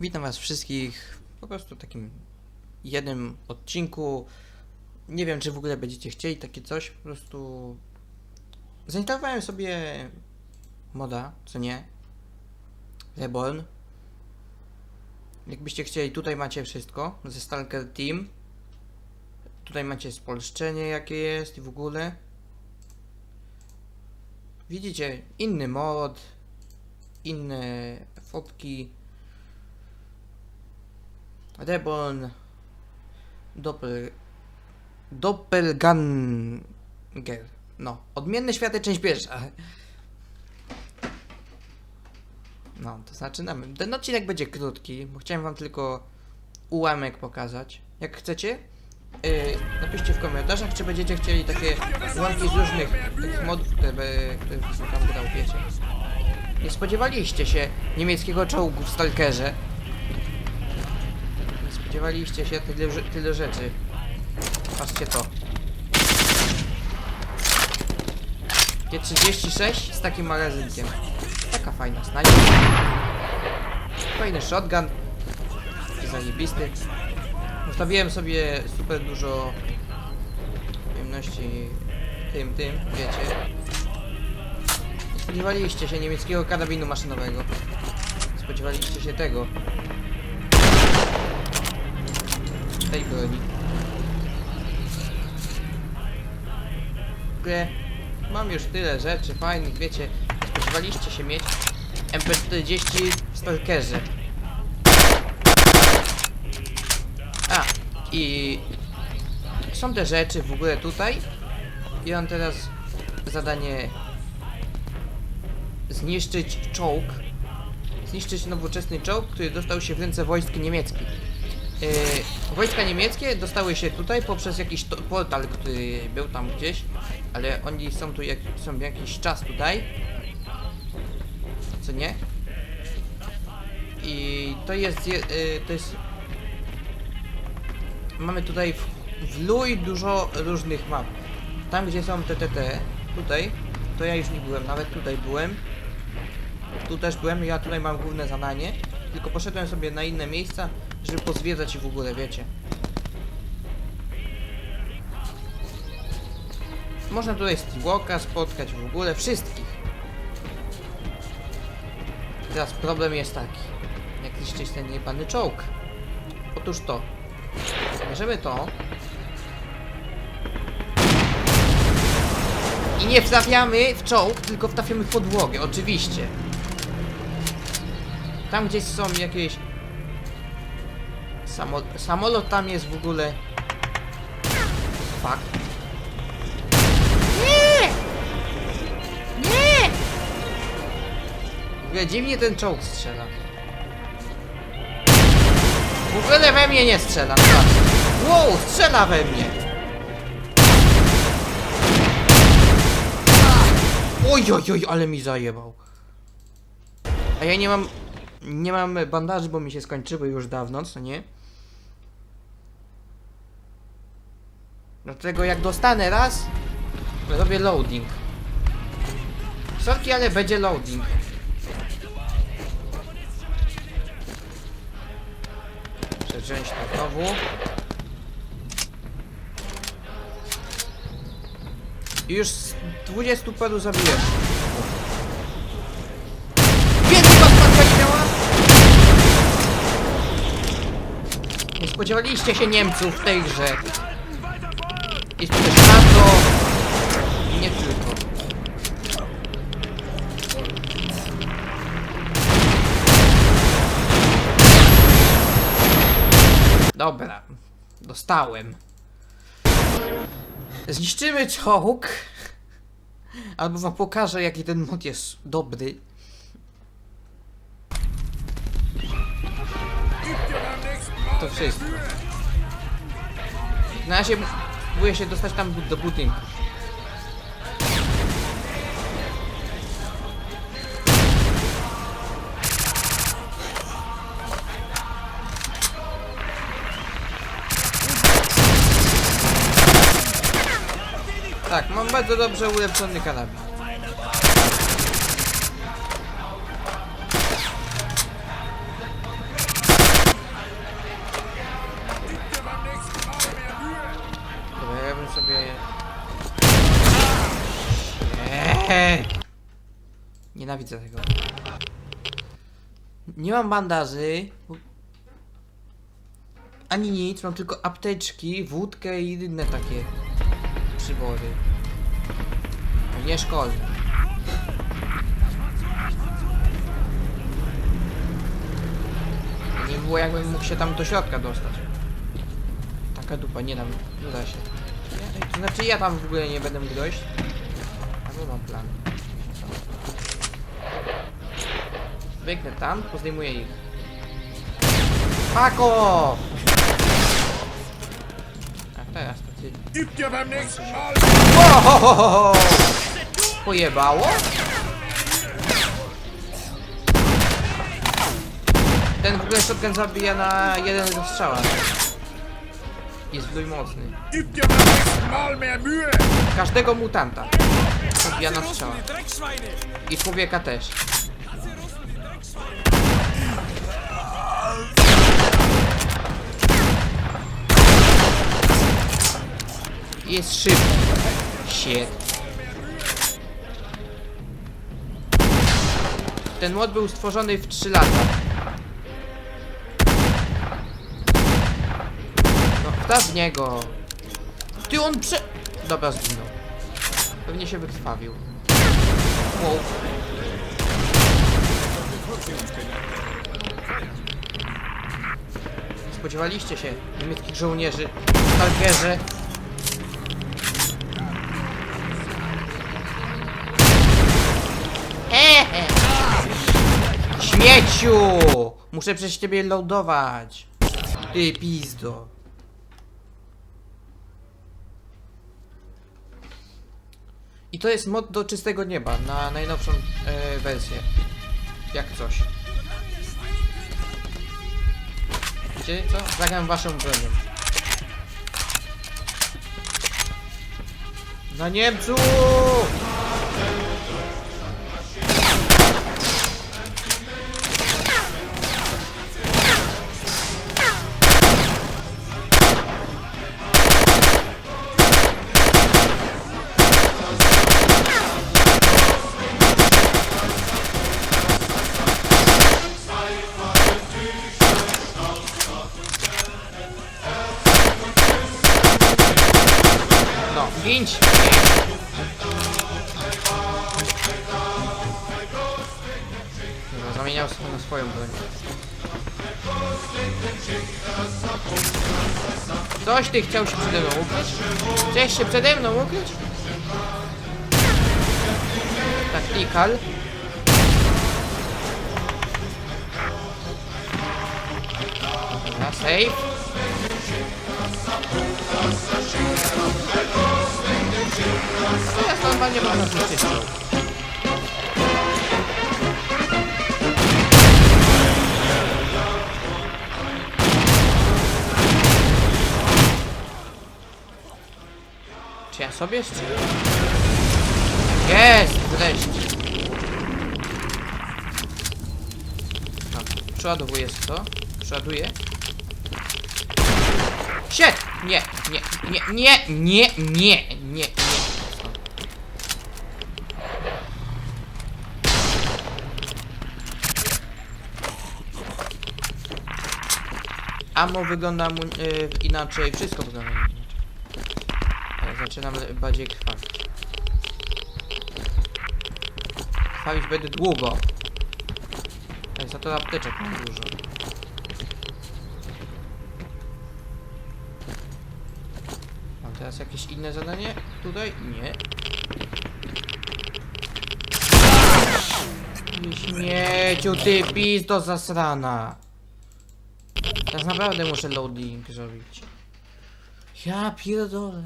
Witam Was wszystkich po prostu w takim jednym odcinku. Nie wiem, czy w ogóle będziecie chcieli takie coś. Po prostu zainstalowałem sobie moda, co nie? Reborn. Jakbyście chcieli, tutaj macie wszystko ze Stalker Team. Tutaj macie spolszczenie jakie jest i w ogóle. Widzicie, inny mod, inne fotki. Reborn. Doppel. Doppelganger. No. Odmienne światy, część pierwsza. No, to zaczynamy. Ten odcinek będzie krótki, bo chciałem wam tylko ułamek pokazać. Jak chcecie, yy, napiszcie w komentarzach, czy będziecie chcieli takie ułamki z różnych takich modów, które, by- które bym tam grał, wiecie. Nie spodziewaliście się niemieckiego czołgu w Stalkerze. Nie spodziewaliście się tyle, tyle rzeczy. Patrzcie to. G36 z takim magazynkiem. Taka fajna snajpa. Fajny shotgun. Taki zajebisty. Ustawiłem sobie super dużo pojemności tym, tym, wiecie. Spodziewaliście się niemieckiego karabinu maszynowego. Spodziewaliście się tego. Tej broni. Ogóle mam już tyle rzeczy fajnych, wiecie, spodziewaliście się mieć MP40 w Stalkerze. A, i są te rzeczy w ogóle tutaj i mam teraz zadanie zniszczyć czołg, zniszczyć nowoczesny czołg, który dostał się w ręce wojsk niemieckich. Yy, wojska niemieckie dostały się tutaj poprzez jakiś portal, który był tam gdzieś, ale oni są tu jak, są jakiś czas tutaj. Co nie? I to jest, je- yy, to jest... Mamy tutaj w, w dużo różnych map. Tam gdzie są TTT, tutaj, to ja już nie byłem, nawet tutaj byłem. Tu też byłem, ja tutaj mam główne zadanie. Tylko poszedłem sobie na inne miejsca, żeby pozwiedzać i w ogóle, wiecie. Można tutaj Steelwalka spotkać w ogóle, wszystkich. Teraz problem jest taki. Jak zniszczyć ten jebany czołg? Otóż to. Bierzemy to. I nie wstawiamy w czołg, tylko wstawiamy w podłogę, oczywiście. Tam gdzieś są jakieś... Samo... Samolot tam jest w ogóle... Fuck. Nie! Nie! W ogóle dziwnie ten czołg strzela. W ogóle we mnie nie strzela, naprawdę. Wow, strzela we mnie! Oj, oj, oj, ale mi zajebał. A ja nie mam... Nie mam bandaży, bo mi się skończyły już dawno, co nie? Dlatego jak dostanę raz, robię loading. Sorki, ale będzie loading. Przeciąć to znowu. I już z 20 paru zabiłem. Więcej nie miała? Nie spodziewaliście się Niemców w tej grze. Jest też bardzo... Nie tylko. Dobra. Dostałem. Zniszczymy czołg. Albo wam pokażę, jaki ten mod jest dobry. To wszystko. Na razie próbuję się dostać tam do budynku. Tak, mam bardzo dobrze ulepszony karabin. Nie! Nienawidzę tego. Nie mam bandaży. Ani nic, mam tylko apteczki, wódkę i inne takie przybory. Nie szkolne. Nie było jakbym mógł się tam do środka dostać. Taka dupa, nie dam, nie da się. To znaczy ja tam w ogóle nie będę mógł dojść. Albo mam plan. Biegnę tam, pozdejmuję ich. Pako! A teraz to ty. Beim nächsten Mal! Ohohoho! Pojebało? Ten w ogóle shotgun zabija na jeden strzała. Jest dość mocny. Każdego mutanta zabija na strzała. I człowieka też. Jest szybki. Shit. Ten mod był stworzony w 3 lata. No, w niego. Ty on prze... Dobra, zginął. Pewnie się wykrwawił. Wow. Spodziewaliście się niemieckich żołnierzy w Stalkerze? Hehe! Śmieciu! Muszę przez ciebie loadować. Ty pizdo. I to jest mod do czystego nieba na najnowszą e, wersję. Jak coś. Wiecie co? Zagram waszą bronią. Na Niemcu! Ginć! Dobra, zamieniał sobie na swoją broń. Coś ty chciał się przede mną ukryć? Chciałeś się przede mną ukryć? Tactical. Dobra, save. Teraz normalnie można czołg. Czy ja sobie strzelę? Jest! Wreszcie! Przeładowuję to. Przeładuję. Shit! Nie, nie, nie, nie, nie, nie, nie, nie. Stąd. Amo wygląda mu, y, inaczej, wszystko wygląda inaczej. Ale zaczynam bardziej krwawić. Krwawić będę długo. Ale za to apteczek mam dużo. Mam teraz jakieś inne zadanie? Tutaj? Nie. Śmieciu, ty pizdo zasrana. Teraz naprawdę muszę loading zrobić. Ja pierdolę.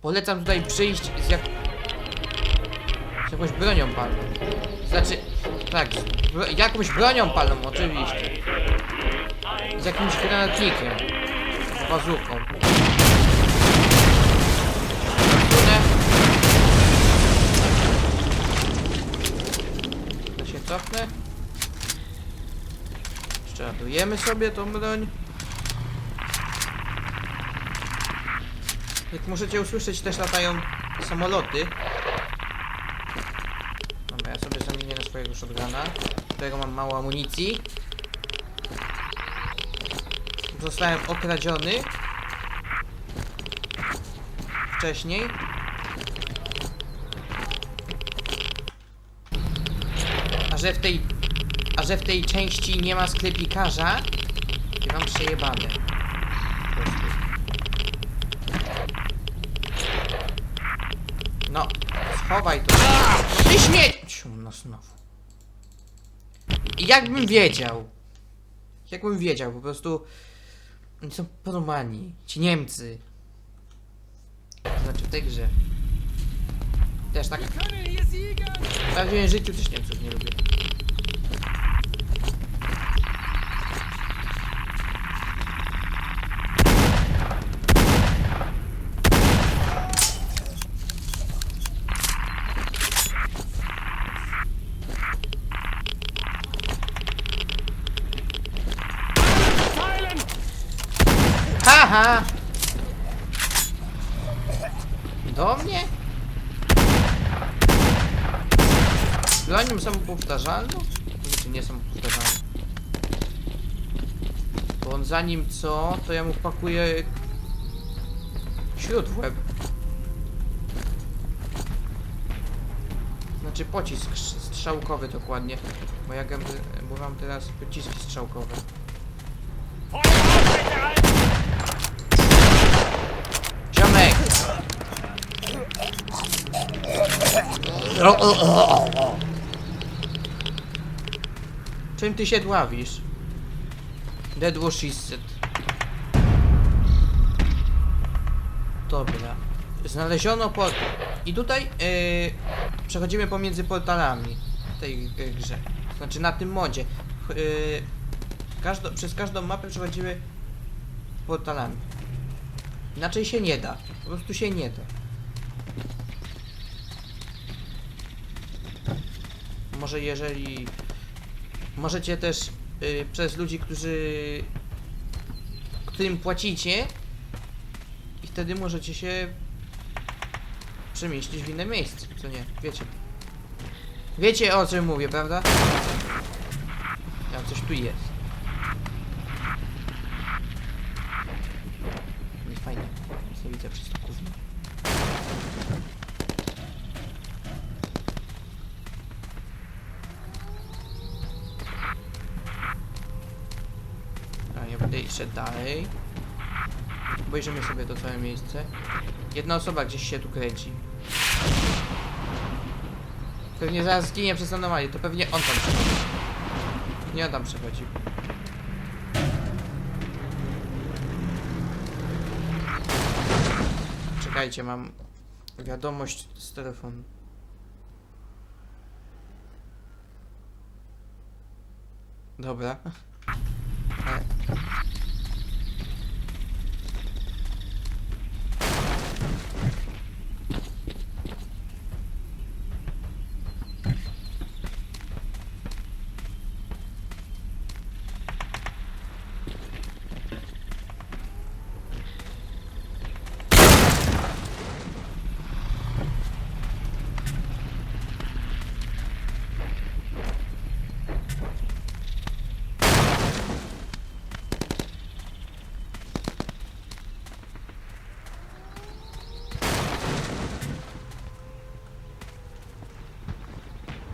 Polecam tutaj przyjść z jak... Z jakąś bronią palną. Znaczy, tak, bro... jakąś bronią palną, oczywiście. Z jakimś granatnikiem. Z bazuką. To się cofnę. Jeszcze ładujemy sobie tą broń. Jak możecie usłyszeć, też latają samoloty. Dobra, ja sobie zamienię na swojego shotguna, którego mam mało amunicji. Zostałem okradziony. Wcześniej. A że w tej... Że w tej części nie ma sklepikarza, to mam przejebane. No, schowaj to. Ty śmieciu! No znowu. Jakbym wiedział. Jakbym wiedział, po prostu... Oni są poromani. Ci Niemcy. Znaczy w tej grze. Też tak. W prawdziwym życiu też Niemców nie lubię. Haha! Do mnie? Zanim są powtarzalne? Znaczy nie są powtarzalne. Bo on zanim co, to ja mu pakuję śród w łeb. Znaczy pocisk strzałkowy dokładnie. Bo ja gęby, teraz pociski strzałkowe. Ziomek! Czym ty się dławisz? Dead was is it. Dobra. Znaleziono portal. I tutaj yy, przechodzimy pomiędzy portalami w tej y, grze. Znaczy na tym modzie. Yy, każdo, przez każdą mapę przechodzimy portalami. Inaczej się nie da. Po prostu się nie da. Może jeżeli... Możecie też y, przez ludzi, którzy... którym płacicie i wtedy możecie się przemieścić w inne miejsce, co nie? Wiecie. Wiecie o czym mówię, prawda? Ja, coś tu jest. Nie fajnie. Nie widzę przez szedł dalej. Obejrzymy sobie to całe miejsce. Jedna osoba gdzieś się tu kręci. Pewnie zaraz zginie przez anomalię, to pewnie on tam przechodzi. Nie on tam przechodzi. Czekajcie, mam wiadomość z telefonu. Dobra.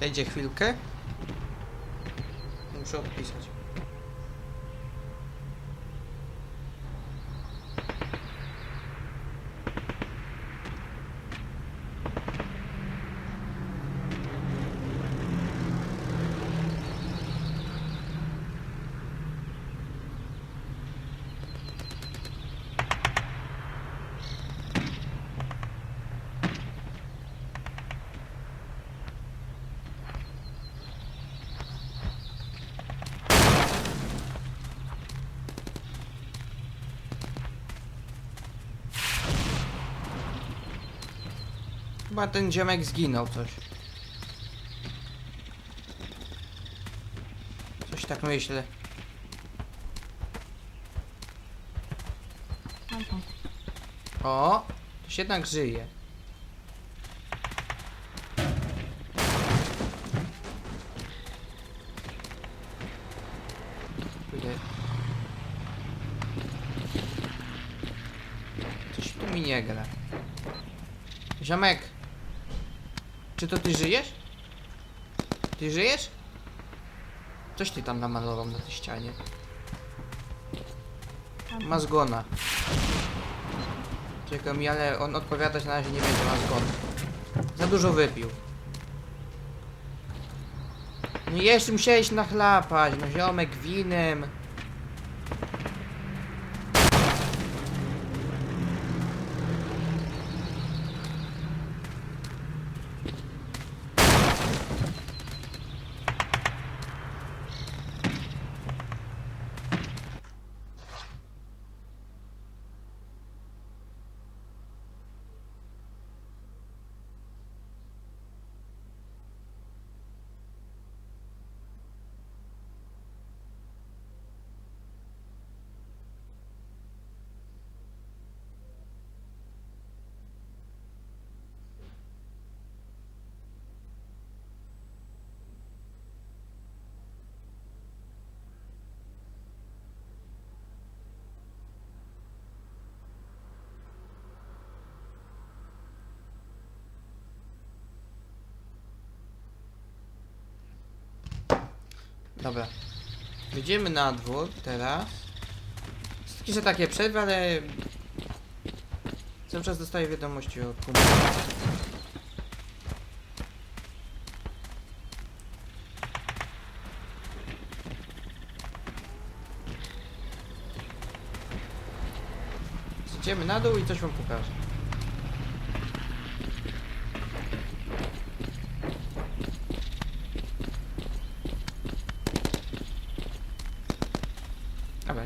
Dajcie chwilkę. Muszę odpisać. Chyba ten ziomek zginął coś. Coś tak myślę. O, to się jednak żyje. Coś tu mi nie gra. Ziomek, czy to ty żyjesz? Ty żyjesz? Coś ty tam namalował na tej ścianie. Ma zgona. Czekaj mi, ale on odpowiadać na razie nie będzie, ma zgon. Za dużo wypił. No jeszcze musiałeś nachlapać, no ziomek winem. Dobra. Wyjdziemy na dwór teraz. Takie, że takie przerwy, ale... Cały czas dostaję wiadomości od kumpla. Idziemy na dół i coś wam pokażę.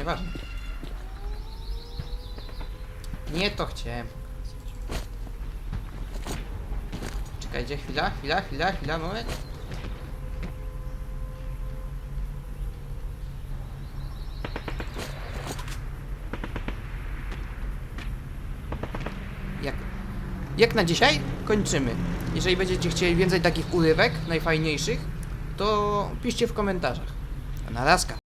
Nieważne. Nie to chciałem. Czekajcie, chwila, chwila, chwila, chwila, moment. Jak, jak na dzisiaj kończymy. Jeżeli będziecie chcieli więcej takich urywek, najfajniejszych, to piszcie w komentarzach. Na raska.